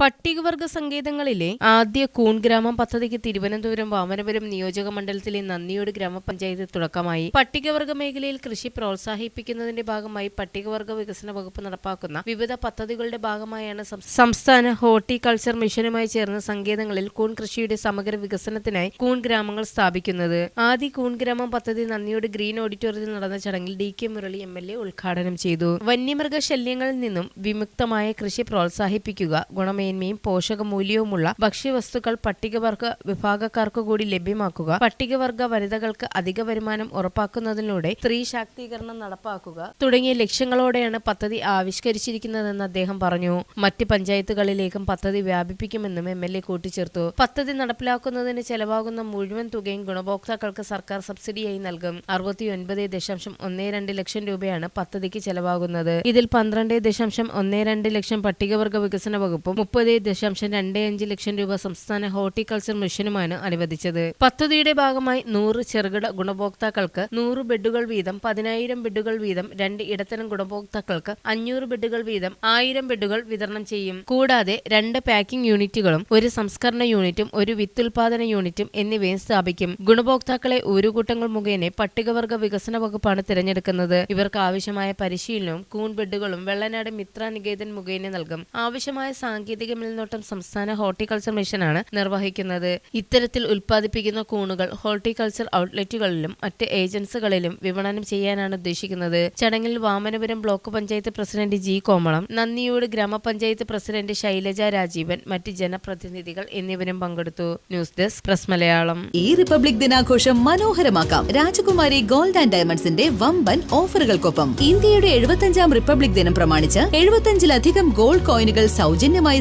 പട്ടികവർഗ സങ്കേതങ്ങളിലെ ആദ്യ കൂൺ ഗ്രാമം പദ്ധതിക്ക് തിരുവനന്തപുരം വാമനപുരം നിയോജക മണ്ഡലത്തിലെ നന്ദിയോട് ഗ്രാമപഞ്ചായത്ത് തുടക്കമായി. പട്ടികവർഗ മേഖലയിൽ കൃഷി പ്രോത്സാഹിപ്പിക്കുന്നതിന്റെ ഭാഗമായി പട്ടികവർഗ വികസന വകുപ്പ് നടപ്പാക്കുന്ന വിവിധ പദ്ധതികളുടെ ഭാഗമായാണ് സംസ്ഥാന ഹോർട്ടികൾച്ചർ മിഷനുമായി ചേർന്ന സങ്കേതങ്ങളിൽ കൂൺ കൃഷിയുടെ സമഗ്ര വികസനത്തിനായി കൂൺ ഗ്രാമങ്ങൾ സ്ഥാപിക്കുന്നത്. ആദ്യ കൂൺ ഗ്രാമം പദ്ധതി നന്ദിയോട് ഗ്രീൻ ഓഡിറ്റോറിയത്തിൽ നടന്ന ചടങ്ങിൽ D K Murali M L A ഉദ്ഘാടനം ചെയ്തു. വന്യമൃഗ ശല്യങ്ങളിൽ നിന്നും വിമുക്തമായ കൃഷി പ്രോത്സാഹിപ്പിക്കുക ഗുണമേന്മയും പോഷകമൂല്യവുമുള്ള ഭക്ഷ്യവസ്തുക്കൾ പട്ടികവർഗ വിഭാഗക്കാർക്ക് കൂടി ലഭ്യമാക്കുക. പട്ടികവർഗ വനിതകൾക്ക് അധിക വരുമാനം ഉറപ്പാക്കുന്നതിലൂടെ സ്ത്രീ ശാക്തീകരണം നടപ്പാക്കുക തുടങ്ങിയ ലക്ഷ്യങ്ങളോടെയാണ് പദ്ധതി ആവിഷ്കരിച്ചിരിക്കുന്നതെന്ന് അദ്ദേഹം പറഞ്ഞു. മറ്റ് പഞ്ചായത്തുകളിലേക്കും പദ്ധതി വ്യാപിപ്പിക്കുമെന്നും എം എൽ എ കൂട്ടിച്ചേർത്തു. പദ്ധതി നടപ്പിലാക്കുന്നതിന് ചെലവാകുന്ന മുഴുവൻ തുകയും ഗുണഭോക്താക്കൾക്ക് സർക്കാർ സബ്സിഡിയായി നൽകും. അറുപത്തിയൊൻപത് ദശാംശം ഒന്നേ രണ്ട് ലക്ഷം രൂപയാണ് പദ്ധതിക്ക് ചെലവാകുന്നത്. ഇതിൽ പന്ത്രണ്ട് ദശാംശം ഒന്നേ രണ്ട് ലക്ഷം പട്ടികവർഗ വികസന വകുപ്പും മുപ്പത് ദശാംശം രണ്ട് അഞ്ച് ലക്ഷം രൂപ സംസ്ഥാന ഹോർട്ടിക്കൾച്ചർ മിഷനുമാണ് അനുവദിച്ചത്. പദ്ധതിയുടെ ഭാഗമായി നൂറ് ചെറുകിട ഗുണഭോക്താക്കൾക്ക് നൂറ് ബെഡുകൾ വീതം പതിനായിരം ബെഡുകൾ വീതം രണ്ട് ഇടത്തരം ഗുണഭോക്താക്കൾക്ക് അഞ്ഞൂറ് ബെഡുകൾ വീതം ആയിരം ബെഡുകൾ വിതരണം ചെയ്യും. കൂടാതെ രണ്ട് പാക്കിംഗ് യൂണിറ്റുകളും ഒരു സംസ്കരണ യൂണിറ്റും ഒരു വിത്തുൽപാദന യൂണിറ്റും എന്നിവയും സ്ഥാപിക്കും. ഗുണഭോക്താക്കളെ ഊരുകൂട്ടങ്ങൾ മുഖേന പട്ടികവർഗ വികസന വകുപ്പാണ് തിരഞ്ഞെടുക്കുന്നത്. ഇവർക്ക് ആവശ്യമായ പരിശീലനവും കൂൺ ബെഡുകളും വെള്ളനാട് മിത്ര നികേതൻ മുഖേന നൽകും. ആവശ്യമായ സാങ്കേതിക മേൽനോട്ടം സംസ്ഥാന ഹോർട്ടിക്കൾച്ചർ മിഷനാണ് നിർവഹിക്കുന്നത്. ഇത്തരത്തിൽ ഉൽപ്പാദിപ്പിക്കുന്ന കൂണുകൾ ഹോർട്ടിക്കൾച്ചർ ഔട്ട്ലെറ്റുകളിലും മറ്റ് ഏജൻസികളിലും വിപണനം ചെയ്യാനാണ് ഉദ്ദേശിക്കുന്നത്. ചടങ്ങിൽ Vamanapuram block panchayat president G Komalam Nandiyode ഗ്രാമപഞ്ചായത്ത് പ്രസിഡന്റ് ശൈലജ രാജീവൻ മറ്റ് ജനപ്രതിനിധികൾ എന്നിവരും പങ്കെടുത്തു. News desk press Malayalam. ഈ റിപ്പബ്ലിക് ദിനാഘോഷം മനോഹരമാക്കാം. രാജകുമാരി ഗോൾഡ് ആൻഡ് ഡയമണ്ട്സിന്റെ വമ്പൻ ഓഫറുകൾക്കൊപ്പം ഇന്ത്യയുടെ എഴുപത്തഞ്ചാം റിപ്പബ്ലിക് ദിനം പ്രമാണിച്ച് എഴുപത്തഞ്ചിലധികം ഗോൾഡ് കോയിനുകൾ സൗജന്യമായി